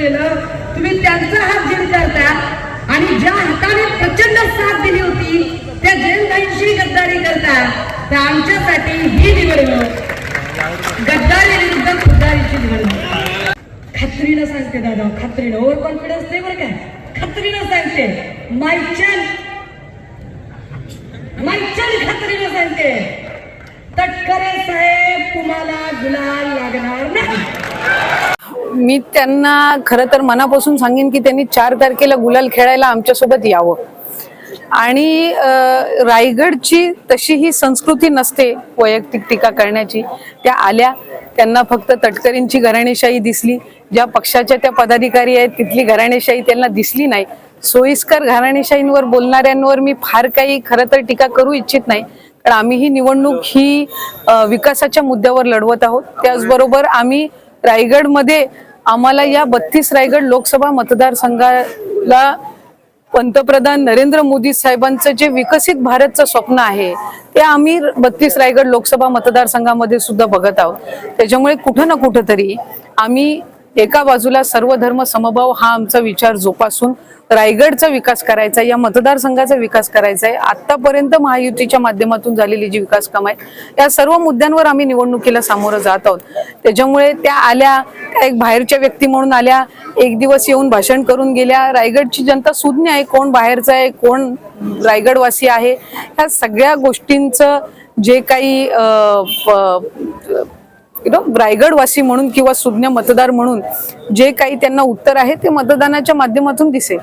केलं तुम्ही त्यांचा हात जेल करता आणि ज्या हाताने प्रचंड साथ दिली होती त्या जेलबाईंशी गद्दारी करता तर आमच्यासाठी ही निवडणूक हो. गद्दारी विरुद्ध खुद्दारीची निवडणूक हो. खात्रीनं सांगते दादा खात्रीनं. ओव्हर कॉन्फिडन्स नाही बरं काय खात्रीनं सांगते. माईच्यान माईच्यान खात्रीनं सांगते. तटकरे साहेब तुम्हाला गुलाल लागणार नाही. मी त्यांना खरं तर मनापासून सांगेन की त्यांनी चार तारखेला गुलाल खेळायला आमच्यासोबत यावं. आणि रायगडची तशी ही संस्कृती नसते वैयक्तिक टीका करण्याची. त्या आल्या त्यांना फक्त तटकरींची घराणेशाही दिसली. ज्या पक्षाच्या त्या पदाधिकारी आहेत तिथली घराणेशाही त्यांना दिसली नाही. सोयीस्कर घराणेशाहींवर बोलणाऱ्यांवर मी फार काही खरं तर टीका करू इच्छित नाही. कारण आम्ही ही निवडणूक ही विकासाच्या मुद्द्यावर लढवत आहोत. त्याचबरोबर आम्ही रायगडमध्ये आम्हाला या बत्तीस रायगड लोकसभा मतदारसंघाला पंतप्रधान नरेंद्र मोदी साहेबांचं जे विकसित भारतचं स्वप्न आहे ते आम्ही बत्तीस रायगड लोकसभा मतदारसंघामध्ये सुद्धा बघत आहोत. त्याच्यामुळे कुठं ना कुठं तरी आम्ही एका बाजूला सर्व धर्म समभाव हा आमचा विचार जोपासून रायगडचा विकास करायचा आहे, या मतदारसंघाचा विकास करायचा आहे. आतापर्यंत महायुतीच्या माध्यमातून झालेली जी विकास काम आहे या सर्व मुद्द्यांवर आम्ही निवडणुकीला सामोरं जात आहोत. त्याच्यामुळे त्या आल्या त्या एक बाहेरच्या व्यक्ती म्हणून आल्या एक दिवस येऊन भाषण करून गेल्या. रायगडची जनता सुज्ञ आहे कोण बाहेरचं आहे कोण रायगडवासी आहे ह्या सगळ्या गोष्टींचं जे काही यु नो रायगडवासी म्हणून किंवा सुज्ञ मतदार म्हणून जे काही त्यांना उत्तर आहे ते मतदानाच्या माध्यमातून दिसेल.